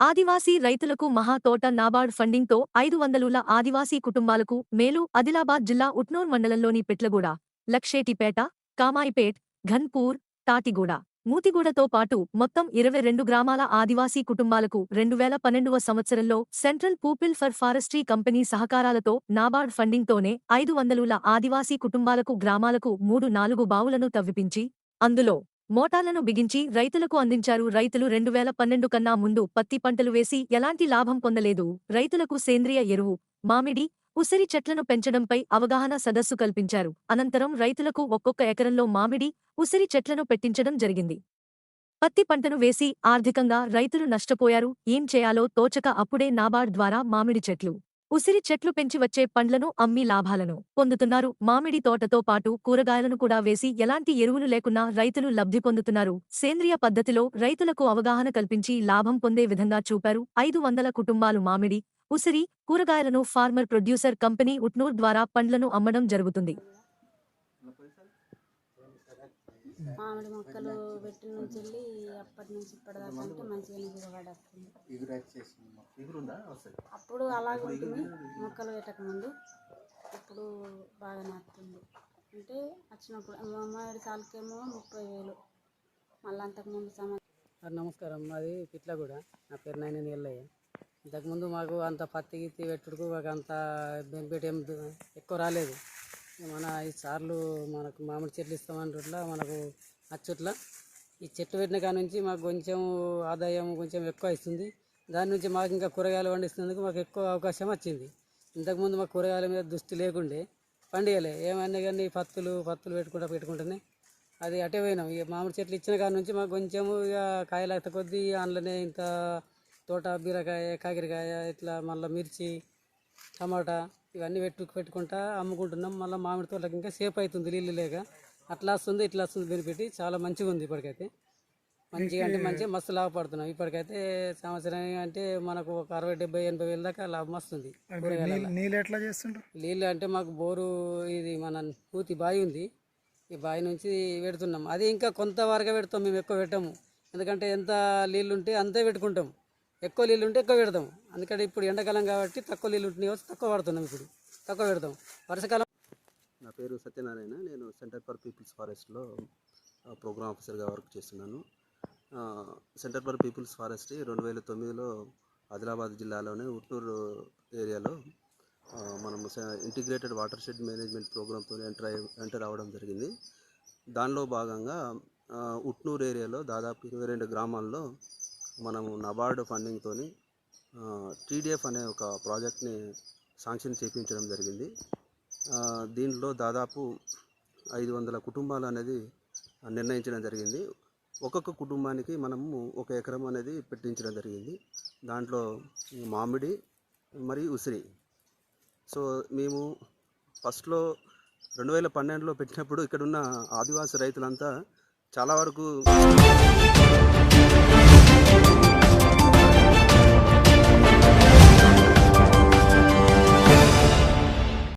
ఆదివాసీ రైతులకు మహా తోట నాబార్డ్ ఫండింగ్తో ఐదు వందలుల ఆదివాసీ కుటుంబాలకు మేలు. ఆదిలాబాద్ జిల్లా ఉట్నూర్ మండలంలోని పెట్లగూడ లక్షేటిపేట కామాయిపేట్ ఘన్పూర్ తాటిగూడ మూతిగూడతో పాటు మొత్తం ఇరవై రెండు గ్రామాల ఆదివాసీ కుటుంబాలకు రెండు వేల పన్నెండవ సంవత్సరంలో central people for forestry company సహకారాలతో నాబార్డ్ ఫండింగ్తోనే ఐదు వందలుల ఆదివాసీ కుటుంబాలకు గ్రామాలకు మూడు నాలుగు బావులను తవ్విపించి అందులో మోటార్లను బిగించి రైతులకు అందించారు. రైతులు రెండు వేల పన్నెండు కన్నా ముందు పత్తి పంటలు వేసి ఎలాంటి లాభం పొందలేదు. రైతులకు సేంద్రియ ఎరువు మామిడి ఉసిరి చెట్లను పెంచడంపై అవగాహన సదస్సు కల్పించారు. అనంతరం రైతులకు ఒక్కొక్క ఎకరంలో మామిడి ఉసిరి చెట్లను పెట్టించడం జరిగింది. పత్తి పంటను వేసి ఆర్థికంగా రైతులు నష్టపోయారు. ఏం చేయాలో తోచక అప్పుడే నాబార్డ్ ద్వారా మామిడి చెట్లు ఉసిరి చెట్లు పెంచి వచ్చే పండ్లను అమ్మి లాభాలను పొందుతున్నారు. మామిడి తోటతో పాటు కూరగాయలను కూడా వేసి ఎలాంటి ఎరువులు లేకున్నా రైతులు లబ్ధి పొందుతున్నారు. సేంద్రియ పద్ధతిలో రైతులకు అవగాహన కల్పించి లాభం పొందే విధంగా చూపారు. ఐదు వందల కుటుంబాలు మామిడి ఉసిరి కూరగాయలను ఫార్మర్ ప్రొడ్యూసర్ కంపెనీ ఉట్నూర్ ద్వారా పండ్లను అమ్మడం జరుగుతుంది. మామిడి మొక్కలు పెట్టిన నుంచి వెళ్ళి అప్పటి నుంచి ఇప్పటిదాకా అంటే మంచిగా దిగబడేస్తుంది అప్పుడు అలాగే ఉంటుంది. మొక్కలు పెట్టక ముందు ఇప్పుడు బాగా నాటుతుంది. అంటే వచ్చినప్పుడు మా మామిడి సాలకేమో ముప్పై వేలు. మళ్ళీ అంతకుముందు సార్ నమస్కారం. మాది పిట్లగూడ. నా పేరు నైన్ ఎల్లయ్య. ఇంతకుముందు మాకు అంత పత్తి గిత్తి పెట్టుడుకు మాకు అంత బెనిఫిట్ ఏం ఎక్కువ రాలేదు. మన ఈ సార్లు మనకు మామిడి చెట్లు ఇస్తామంటుట్లా మనకు అచ్చుట్ల ఈ చెట్లు పెట్టిన కాడ నుంచి మాకు కొంచెం ఆదాయం కొంచెం ఎక్కువ ఇస్తుంది. దాని నుంచి మాకు ఇంకా కూరగాయలు పండిస్తున్నందుకు మాకు ఎక్కువ అవకాశం వచ్చింది. ఇంతకుముందు మాకు కూరగాయల మీద దృష్టి లేకుండే పండియలే. ఏమన్నా కానీ పత్తులు పత్తులు పెట్టుకుంటా పెట్టుకుంటేనే అది అటే పోయినాం. ఇక మామిడి చెట్లు ఇచ్చిన కాడ నుంచి మాకు కొంచెం ఇక కాయలు అయితే కొద్దీ అందులోనే ఇంత తోట బీరకాయ కాకరకాయ ఇట్లా మళ్ళీ మిర్చి టమాటా ఇవన్నీ పెట్టు పెట్టుకుంటా అమ్ముకుంటున్నాం. మళ్ళీ మామిడి తోటలకు ఇంకా సేఫ్ అవుతుంది నీళ్ళు లేక. అట్లా వస్తుంది ఇట్లా వస్తుంది బెనిఫిట్. చాలా మంచిగా ఉంది ఇప్పటికైతే. మంచిగా అంటే మంచిగా మస్తు లాభపడుతున్నాం. ఇప్పటికైతే సంవత్సరం అంటే మనకు ఒక అరవై డెబ్బై ఎనభై వేల దాకా లాభం వస్తుంది కూరగాయలలో. నీళ్ళు ఎట్లా చేస్తుండ్రు? నీళ్ళు అంటే మాకు బోరు ఇది మన పూతి బావి ఉంది. ఈ బావి నుంచి పెడుతున్నాం. అది ఇంకా కొంతవరకు పెడతాం మేము ఎక్కువ పెట్టాము. ఎందుకంటే ఎంత నీళ్ళు ఉంటే అంతే పెట్టుకుంటాం. ఎక్కువ నీళ్ళు ఉంటే ఎక్కువ పెడతాం. అందుకని ఇప్పుడు ఎండాకాలం కాబట్టి తక్కువ నీళ్ళు ఉంటున్నాయి కాబట్టి తక్కువ పడుతున్నాం ఇప్పుడు. తక్కువ పెడతాం. వర్షాకాలం నా పేరు సత్యనారాయణ. నేను సెంటర్ ఫర్ పీపుల్స్ ఫారెస్ట్లో ప్రోగ్రామ్ ఆఫీసర్గా వర్క్ చేస్తున్నాను. సెంటర్ ఫర్ పీపుల్స్ ఫారెస్ట్ రెండు వేల తొమ్మిదిలో ఆదిలాబాద్ జిల్లాలోని ఉట్నూరు ఏరియాలో మనం ఇంటిగ్రేటెడ్ వాటర్ షెడ్ మేనేజ్మెంట్ ప్రోగ్రామ్తో ఎంటర్ ఎంటర్ అవ్వడం జరిగింది. దానిలో భాగంగా ఉట్నూరు ఏరియాలో దాదాపు ఇరవై రెండు గ్రామాల్లో మనము నబార్డు ఫండింగ్తో టీడీఎఫ్ అనే ఒక ప్రాజెక్ట్ని శాంక్షన్ చేయించడం జరిగింది. దీంట్లో దాదాపు ఐదు వందల కుటుంబాలు అనేది నిర్ణయించడం జరిగింది. ఒక్కొక్క కుటుంబానికి మనము ఒక ఎకరం అనేది పెట్టించడం జరిగింది. దాంట్లో మామిడి మరియు ఉసిరి. సో మేము ఫస్ట్లో రెండు వేల పన్నెండులో పెట్టినప్పుడు ఇక్కడున్న ఆదివాసీ రైతులంతా చాలా వరకు Thank you